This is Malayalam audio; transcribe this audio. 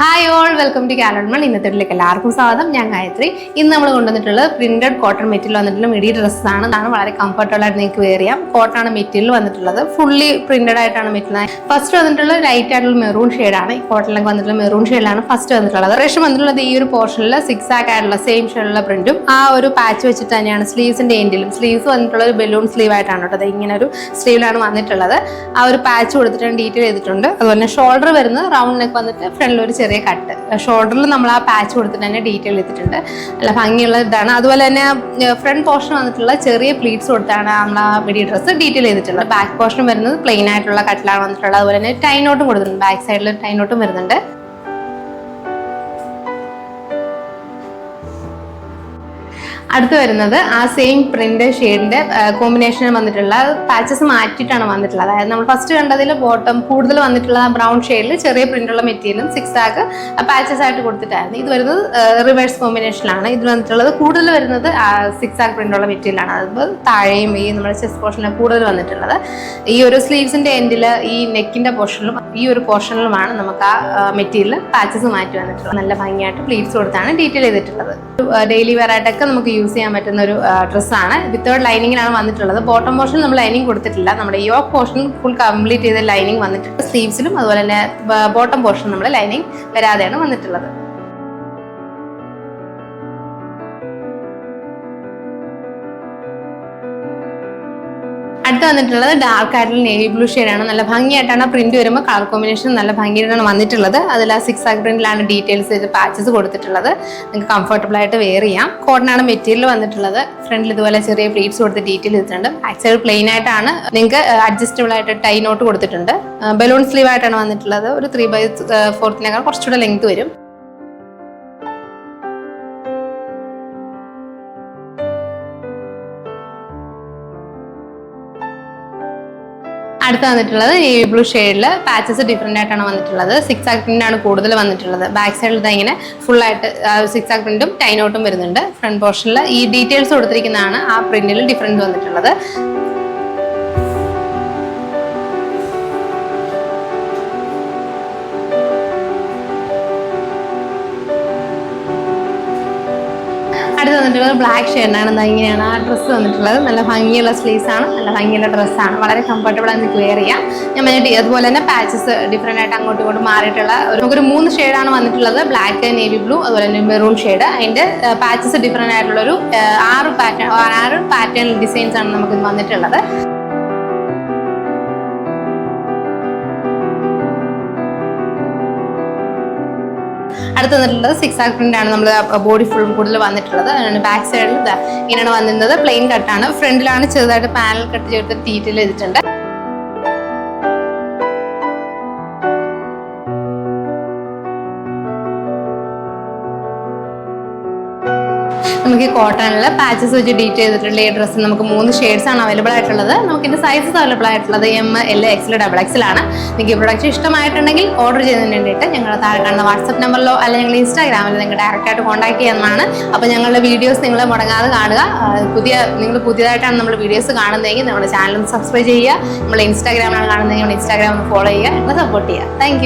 ഹായ് ഓൾ വെൽക്കം ടു കാലോൺമൺ ഇന്നത്തെ വീട്ടിലേക്ക് എല്ലാവർക്കും സ്വാഗതം. ഞാൻ ഗായത്രി. ഇന്ന് നമ്മൾ കൊണ്ടുവന്നിട്ടുള്ളത് പ്രിന്റഡ് കോട്ടൺ മെറ്റീരിയൽ വന്നിട്ടുള്ള മിഡി ഡ്രസ്സാണ് അതാണ് വളരെ കംഫർട്ടബിൾ ആയിട്ട് നിങ്ങൾക്ക് വെയർ ചെയ്യാം. കോട്ടൺ ആണ് മെറ്റീരിയൽ വന്നിട്ടുള്ളത്. ഫുള്ളി പ്രിന്റഡ് ആയിട്ടാണ് മെറ്റീരിയൽ ഫസ്റ്റ് വന്നിട്ടുള്ള ലൈറ്റ് ആയിട്ടുള്ള മെറൂൺ ഷെയ്ഡാണ് കോട്ടണിലൊക്കെ വന്നിട്ടുള്ള മെറൂൺ ഷെയ്ഡിലാണ് ഫസ്റ്റ് വന്നിട്ടുള്ളത്. റേഷൻ വന്നിട്ടുള്ളത് ഈ ഒരു പോർഷനിൽ സിക്സ് ആക്ക് ആയിട്ടുള്ള സെയിം ഷെയ്ഡുള്ള പ്രിന്റും ആ ഒരു പാച്ച് വെച്ചിട്ട് തന്നെയാണ് സ്ലീവ്സിന്റെ എൻഡിലും സ്ലീവ്സ് വന്നിട്ടുള്ള ഒരു ബലൂൺ സ്ലീവ് ആയിട്ടാണ് കേട്ടോ. ഇങ്ങനെ ഒരു സ്ലീവിലാണ് വന്നിട്ടുള്ളത്. ആ ഒരു പാച്ച് കൊടുത്തിട്ടാണ് ഡീറ്റെയിൽ ചെയ്തിട്ടുണ്ട്. അതുപോലെ ഷോൾഡർ വരുന്നത് റൗണ്ട് നെക്ക് വന്നിട്ട് ഫ്രണ്ടിൽ ഒരു ചെറിയ കട്ട്. ഷോൾഡറിൽ നമ്മൾ ആ പാച്ച് കൊടുത്തിട്ട് തന്നെ ഡീറ്റെയിൽ ചെയ്തിട്ടുണ്ട് നല്ല ഭംഗിയുള്ള ഇതാണ്. അതുപോലെ തന്നെ ഫ്രണ്ട് പോർഷൻ വന്നിട്ടുള്ള ചെറിയ പ്ലീറ്റ്സ് കൊടുത്താണ് നമ്മൾ ആ വെടി ഡ്രസ്സ് ഡീറ്റെയിൽ ചെയ്തിട്ടുള്ളത്. ബാക്ക് പോർഷൻ വരുന്നത് പ്ലെയിൻ ആയിട്ടുള്ള കട്ടിലാണ് വന്നിട്ടുള്ളത്. അതുപോലെ തന്നെ ടൈനോട്ടും കൊടുത്തിട്ടുണ്ട്. ബാക്ക് സൈഡിൽ ടൈനോട്ടും വരുന്നുണ്ട്. അടുത്ത് വരുന്നത് ആ സെയിം പ്രിന്റ് ഷെയ്ഡിന്റെ കോമ്പിനേഷനിൽ വന്നിട്ടുള്ള പാച്ചസ് മാറ്റിയിട്ടാണ് വന്നിട്ടുള്ളത്. അതായത് നമ്മൾ ഫസ്റ്റ് കണ്ടതിൽ ബോട്ടം കൂടുതൽ വന്നിട്ടുള്ള ബ്രൗൺ ഷെയ്ഡിൽ ചെറിയ പ്രിന്റുള്ള മെറ്റീരിയലും സിക്സ് ആക്ക് പാച്ചസ് ആയിട്ട് കൊടുത്തിട്ടായിരുന്നു. ഇത് വരുന്നത് റിവേഴ്സ് കോമ്പിനേഷനിലാണ് ഇത് വന്നിട്ടുള്ളത് കൂടുതൽ വരുന്നത് സിക്സ് ആക്ക് പ്രിന്റുള്ള മെറ്റീരിയലാണ് അതിപ്പോൾ താഴെയും ഈ നമ്മുടെ ചെസ്റ്റ് പോർഷനിലും കൂടുതൽ വന്നിട്ടുള്ളത്. ഈ ഒരു സ്ലീവ്സിന്റെ എൻഡിൽ ഈ നെക്കിന്റെ പോർഷനിലും ഈ ഒരു പോർഷനിലുമാണ് നമുക്ക് ആ മെറ്റീരിയൽ പാച്ചസ് മാറ്റി വന്നിട്ടുള്ളത്. നല്ല ഭംഗിയായിട്ട് പ്ലീറ്റ്സ് കൊടുത്താണ് ഡീറ്റെയിൽ ചെയ്തിട്ടുള്ളത്. ഡെയിലി വെയർ ആയിട്ടൊക്കെ നമുക്ക് യൂസ് ചെയ്യാൻ പറ്റുന്ന ഒരു ഡ്രസ്സാണ് വിത്തൗട്ട് ലൈനിങ്ങിലാണ് വന്നിട്ടുള്ളത്. ബോട്ടം പോർഷൻ നമ്മൾ ലൈനിങ് കൊടുത്തിട്ടില്ല. നമ്മുടെ യോക്ക് പോർഷൻ ഫുൾ കംപ്ലീറ്റ് ചെയ്ത ലൈനിങ് വന്നിട്ടുണ്ട് സ്ലീവ്സിലും അതുപോലെ തന്നെ ബോട്ടം പോർഷൻ നമ്മൾ ലൈനിങ് വരാതെയാണ് വന്നിട്ടുള്ളത്. അടുത്ത് വന്നിട്ടുള്ളത് ഡാർക്ക് ആയിട്ടുള്ള നേവി ബ്ലൂ ആണ്. നല്ല ഭംഗിയായിട്ടാണ് പ്രിന്റ് വരുമ്പോൾ കളർ കോമ്പിനേഷൻ നല്ല ഭംഗിയായിട്ടാണ് വന്നിട്ടുള്ളത്. അതിൽ ആ സിക്സ് ആക് പ്രിന്റിലാണ് ഡീറ്റെയിൽസ് ചെയ്ത് പാച്ചസ് കൊടുത്തിട്ടുള്ളത്. നിങ്ങൾക്ക് കംഫർട്ടബിൾ ആയിട്ട് വെയർ ചെയ്യാം. കോട്ടനാണ് മെറ്റീരിയൽ വന്നിട്ടുള്ളത്. ഫ്രണ്ടിൽ ഇതുപോലെ ചെറിയ പ്ലീറ്റ്സ് കൊടുത്ത് ഡീറ്റെയിൽ ചെയ്തിട്ടുണ്ട്. ബാക്ക് സൈഡ് പ്ലെയിൻ ആയിട്ടാണ്. നിങ്ങൾക്ക് അഡ്ജസ്റ്റബിൾ ആയിട്ട് ടൈ നോട്ട് കൊടുത്തിട്ടുണ്ട്. ബലൂൺ സ്ലീവ് ആയിട്ടാണ് വന്നിട്ടുള്ളത്. ഒരു ത്രീ ബൈ ഫോർത്തിനേക്കാൾ കുറച്ചുകൂടെ ലെങ്ത് വരും. അടുത്ത് വന്നിട്ടുള്ളത് ഈ ബ്ലൂ ഷെയ്ഡിൽ പാച്ചസ് ഡിഫറെന്റ് ആയിട്ടാണ് വന്നിട്ടുള്ളത്. സിക്സ് ആക് പ്രിന്റാണ് കൂടുതൽ വന്നിട്ടുള്ളത്. ബാക്ക് സൈഡിൽ ഇങ്ങനെ ഫുള്ളായിട്ട് സിക്സ് ആക് പ്രിന്റും ടൈനോട്ടും വരുന്നുണ്ട്. ഫ്രണ്ട് പോർഷനിൽ ഈ ഡീറ്റെയിൽസ് കൊടുത്തിരിക്കുന്നതാണ് ആ പ്രിന്റിൽ ഡിഫറെന്റ് വന്നിട്ടുള്ളത്. അടുത്ത് വന്നിട്ടുള്ളത് ബ്ലാക്ക് ഷെയ്ഡാണ് എന്താ ഇങ്ങനെയാണ് ആ ഡ്രസ്സ് വന്നിട്ടുള്ളത് നല്ല ഭംഗിയുള്ള ആണ്. നല്ല ഭംഗിയുള്ള ഡ്രസ്സാണ് വളരെ കംഫർട്ടബിൾ ആണ് ക്ലിയർ ചെയ്യാം. ഞാൻ പറഞ്ഞിട്ട് അതുപോലെ തന്നെ പാച്ചസ് ഡിഫറെന്റ് ആയിട്ട് അങ്ങോട്ടും ഇങ്ങോട്ടും മാറിയിട്ടുള്ള ഒരു നമുക്കൊരു മൂന്ന് ഷെയ്ഡാണ് വന്നിട്ടുള്ളത്. ബ്ലാക്ക് നേവി ബ്ലൂ അതുപോലെ തന്നെ മെറൂൺ ഷെയ്ഡ് അതിന്റെ പാച്ചസ് ഡിഫറെന്റ് ആയിട്ടുള്ള ഒരു ആറ് പാറ്റേൺ ആറ് പാറ്റേൺ ഡിസൈൻസ് ആണ് നമുക്ക് വന്നിട്ടുള്ളത്. അടുത്ത് വന്നിട്ടുള്ളത് സിക്സ് ആക് പ്രിന്റ് ആണ് നമ്മൾ ബോഡി ഫുൾ കൂടുതൽ വന്നിട്ടുള്ളത്. അതാണ് ബാക്ക് സൈഡിൽ ഇങ്ങനെയാണ് വന്നിരുന്നത്. പ്ലെയിൻ കട്ടാണ് ഫ്രണ്ടിലാണ് ചെറുതായിട്ട് പാനൽ കട്ട് ചെയ്തിട്ട് തീറ്റിൽ ചെയ്തിട്ടുണ്ട് നമുക്ക് ഈ കോട്ടണിൽ പാച്ചസ് വെച്ച് ഡീറ്റ് ചെയ്തിട്ടുള്ള ഈ ഡ്രസ്സ് നമുക്ക് മൂന്ന് ഷെയ്ഡ്സ് ആണ് അവൈലബിൾ ആയിട്ടുള്ളത്. നമുക്ക് ഇതിന്റെ സൈസസ് അവൈലബിൾ ആയിട്ടുള്ളത് M L XL double XL ആണ്. നിങ്ങൾക്ക് ഈ പ്രൊഡക്റ്റ് ഇഷ്ടമായിട്ടുണ്ടെങ്കിൽ ഓർഡർ ചെയ്യുന്നതിന് വേണ്ടിയിട്ട് ഞങ്ങൾ താഴെ കാണുന്ന വാട്സപ്പ് നമ്പറിലോ അല്ലെങ്കിൽ ഞങ്ങൾ ഇൻസ്റ്റാഗ്രാമിൽ നിങ്ങൾ ഡയറക്റ്റ് ആയിട്ട് കോൺടാക്ട് ചെയ്യുന്നതാണ് അപ്പോൾ ഞങ്ങളുടെ വീഡിയോസ് നിങ്ങൾ മുടങ്ങാതെ കാണുക. പുതിയ നിങ്ങൾ പുതിയതായിട്ടാണ് നമ്മൾ വീഡിയോസ് കാണുന്നതെങ്കിൽ നമ്മുടെ ചാനൽ സബ്സ്ക്രൈബ് ചെയ്യുക. നമ്മൾ ഇൻസ്റ്റാഗ്രാമിലാണ് കാണുന്നതെങ്കിൽ നമ്മൾ ഇൻസ്റ്റാഗ്രാം ഒന്ന് ഫോളോ ചെയ്യുക. സപ്പോർട്ട് ചെയ്യുക. താങ്ക്